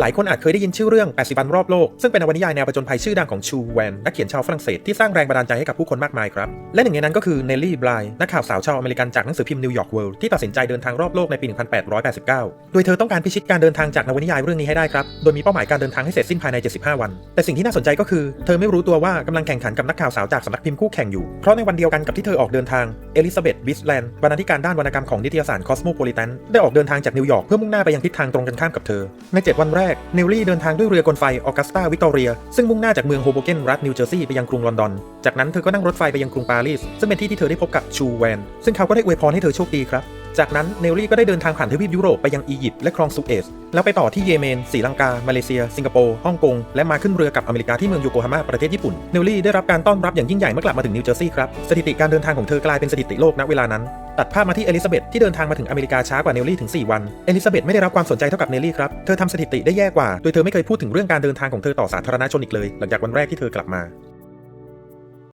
หลายคนอาจเคยได้ยินชื่อเรื่อง 80 วันรอบโลก ซึ่งเป็นนวนิยายแนวประจนภัยชื่อดังของชูแวนนักเขียนชาวฝรั่งเศสที่สร้างแรงบันดาลใจให้กับผู้คนมากมายครับ และหนึ่งในนั้นก็คือเนลลี่บลายนักข่าวสาวชาวอเมริกันจากหนังสือพิมพ์นิวยอร์กเวิลด์ที่ตัดสินใจเดินทางรอบโลกในปี 1889 โดยเธอต้องการพิชิตการเดินทางจากนวนิยายเรื่องนี้ให้ได้ครับ โดยมีเป้าหมายการเดินทางให้เสร็จสิ้นภายใน 75 วัน แต่สิ่งที่น่าสนใจก็คือเธอไม่รู้ตัวว่ากำลังแข่งขันกับนักข่าวสาวจากสำนักพิมพ์คู่แข่งอยู่ เพราะในวันเดียวกันกับที่เธอออกเดินทางเอลิซาเบธวิสแลนด์บรรณาธิการด้านวรรณกรรมของนิตยสาร Cosmopolitan ได้ออกเดินทางจากนิวยอร์กเพื่อมุ่งหน้าไปยังทิศทางตรงกันข้ามกับเธอใน 7 วันแรก เนลลี่เดินทางด้วยเรือกลไฟออกัสตาวิกตอเรีย ซึ่งมุ่งหน้าจากเมืองโฮโบเกนรัฐนิวเจอร์ซีย์ไปยังกรุงลอนดอน จากนั้นเธอก็นั่งรถไฟไปยังกรุงปารีส ซึ่งเป็นที่ที่เธอได้พบกับชูแวน ซึ่งเขาก็ได้อวยพรให้เธอโชคดีครับ จากนั้นเนลลี่ก็ได้เดินทางผ่านทวีปยุโรปไปยังอียิปต์และคลองสุเอซ แล้วไปต่อที่เยเมนศรีลังกา มาเลเซีย สิงคโปร์ ฮ่องกง และมาขึ้นเรือกับอเมริกาที่เมืองโยโกฮาม่าประเทศญี่ปุ่น เนลลี่ได้รับการต้อนรับอย่างยิ่งใหญ่เมื่อกลับมาถึงนิวเจอร์ซีย์ครับ สถิติการเดินทางของเธอกลายเป็นสถิติโลกณเวลานั้น ตัดภาพมาที่เอลิซาเบธที่เดินทางมาถึงอเมริกาช้ากว่าเนลลี่ถึง 4 วัน เอลิซาเบธไม่ได้รับความสนใจเท่ากับเนลลี่ครับ เธอทำสถิติได้แย่กว่า โดยเธอไม่เคยพูดถึงเรื่องการเดินทางของเธอต่อสาธารณชนอีกเลย หลังจากวันแรกที่เธอกลับมา